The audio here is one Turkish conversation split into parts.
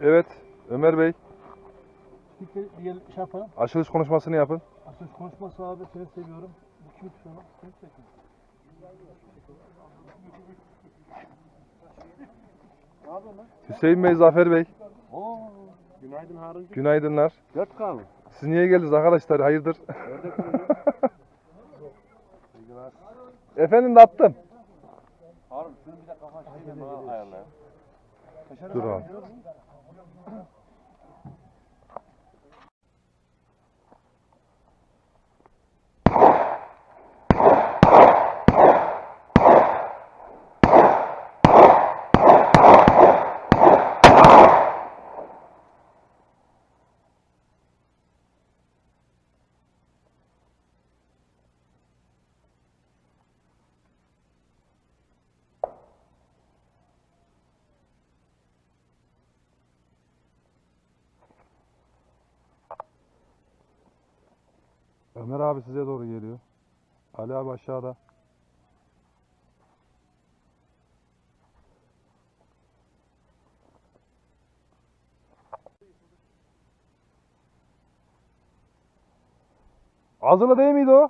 Evet Ömer Bey Bir de bir şey yapalım. açılış konuşmasını yapın. Aslında konuşması abi seni seviyorum. Bu kim sana? Seni çekin. Hüseyin Bey, Zafer Bey Oo. Günaydın Haruncu. günaydınlar. Dört kan. Siz niye geldiniz arkadaşlar hayırdır? Efendim de attım. Dur Ömer abi size doğru geliyor. Ali abi aşağıda. Azılı değil miydi o?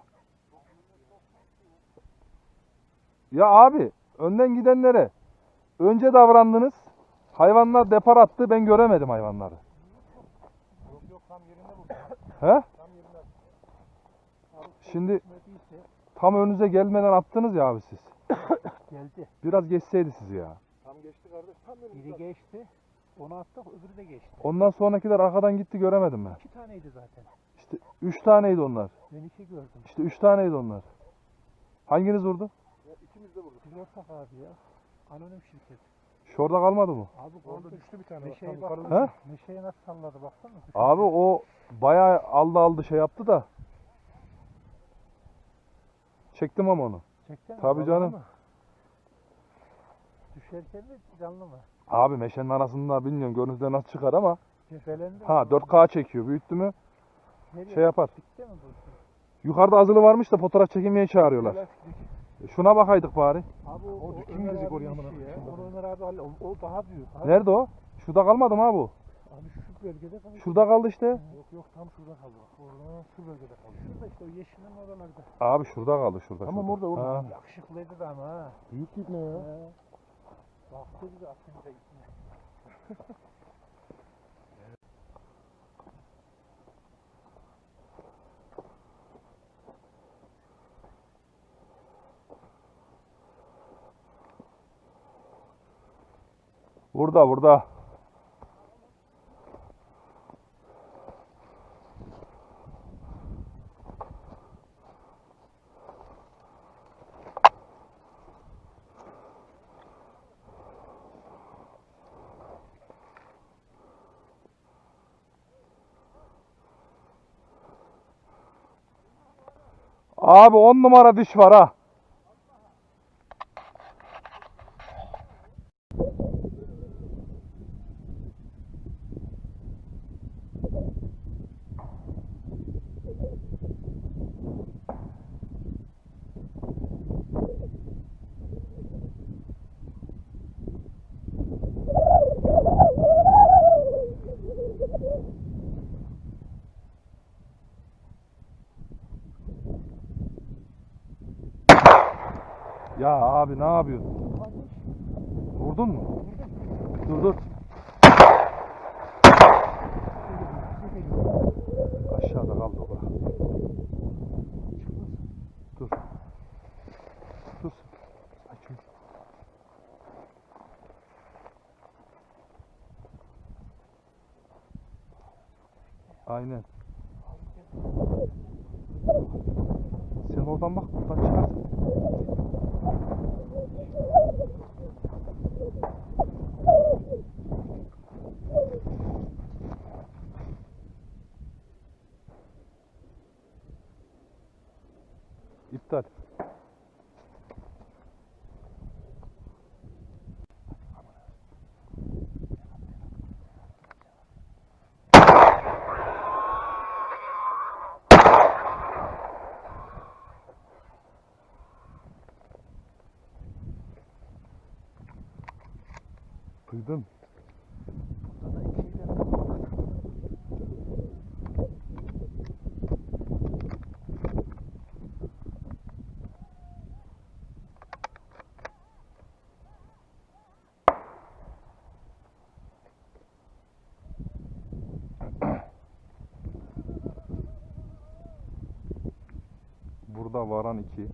Ya abi önden gidenlere önce davrandınız. Hayvanlar depar attı ben göremedim hayvanları. He? Şimdi tam önünüze gelmeden attınız ya abi siz. Geldi. Biraz geçseydi sizi ya. Tam geçti kardeş. Tam Biri geçti. Onu attık öbürü de geçti. Ondan sonrakiler arkadan gitti göremedim ben. İki taneydi zaten. İşte üç taneydi onlar. Ben iki gördüm. İşte üç taneydi onlar. Hanginiz vurdu? İkimiz de vurduk. Biz ortak abi ya. Anonim şirket. Şurada kalmadı mı? Abi Orada düştü bir tane. tam bak. He? Nasıl salladı baksana. Abi o bayağı aldı aldı şey yaptı da. Çektim ama onu. Çekti mi? Tabii canım. mi? Düşerken mi canlı mı? Abi meşenin arasında bilmiyorum görüntüde nasıl çıkar ama. Cefelendi Ha mi? 4K çekiyor. Büyüttü mü Nereye? şey yapar. Dikte mi dursun? Yukarıda azılı varmış da fotoğraf çekilmeye çağırıyorlar. E, Şuna bakaydık bari. Abi o, O o kim Ömer gidecek abinin oraya amına işi ya. koyayım? Onu Ömer abi halle- o, o daha büyük. Abi, Nerede o? Şurada kalmadı mı abi bu? Şu bölgede kalıyor. Şurada kaldı işte. Yok yok tam şurada kaldı. Orada şu bölgede kalıyor. Şurada işte o yeşilin oralarda. Abi şurada kaldı şurada. Tamam, şurada. orada, orada. Ha. Yakışıklıydı da ama ha. Büyük git ne ya? He. Baktı bize atınca içine. Burada burada. Abi on numara diş var ha. Ya abi ne yapıyorsun? Vurdun mu? Dur dur. Aşağıda kaldı o. Dur. Dur. Sakin. Aynen. Sen oradan bak, buradan İptal. Duydun. Burada varan 2.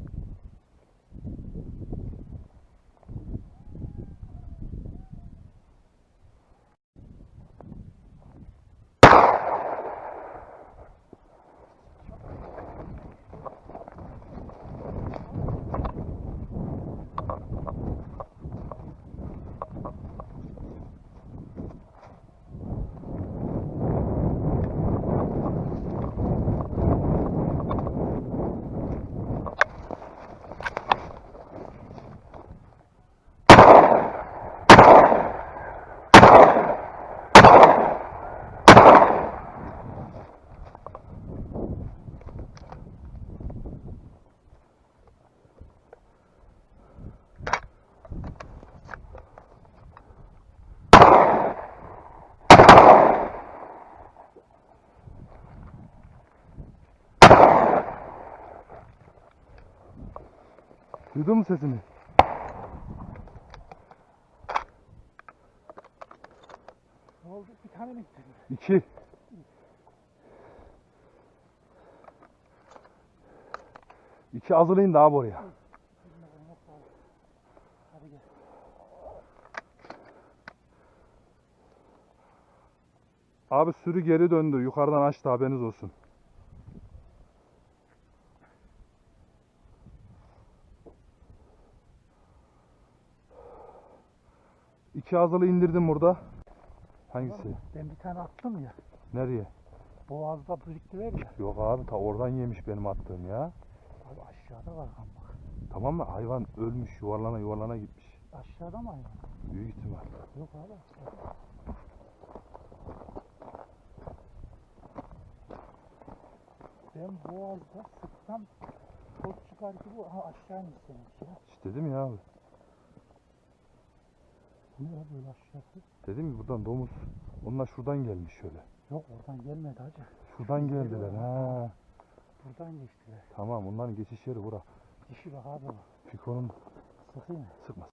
Duydun mu sesini? Ne oldu? Bir tane mi gitti? 2. İki hazırlayın da abi oraya. Abi sürü geri döndü. Yukarıdan açtı haberiniz olsun. İki azılı indirdim burada. Hangisi? Ben bir tane attım ya. Nereye? Boğazda biriktiler ya. Yok abi ta oradan yemiş benim attığım ya. Abi aşağıda var kan bak. Tamam mı? Hayvan ölmüş yuvarlana yuvarlana gitmiş. Aşağıda mı hayvan? Büyük ihtimal. Yok abi aşağıda. Ben boğazda sıksam toz çıkar aha aşağı inmiş ya. İşte dedim ya abi. Bu ne ya böyle aşağısı? Dedim mi buradan domuz. Onlar şuradan gelmiş şöyle. Yok oradan gelmedi hacı. Şuradan geldiler ha. Buradan geçtiler. Tamam onların geçiş yeri bura. Dişi bak abi. Fikonun Sıkayım. sıkma.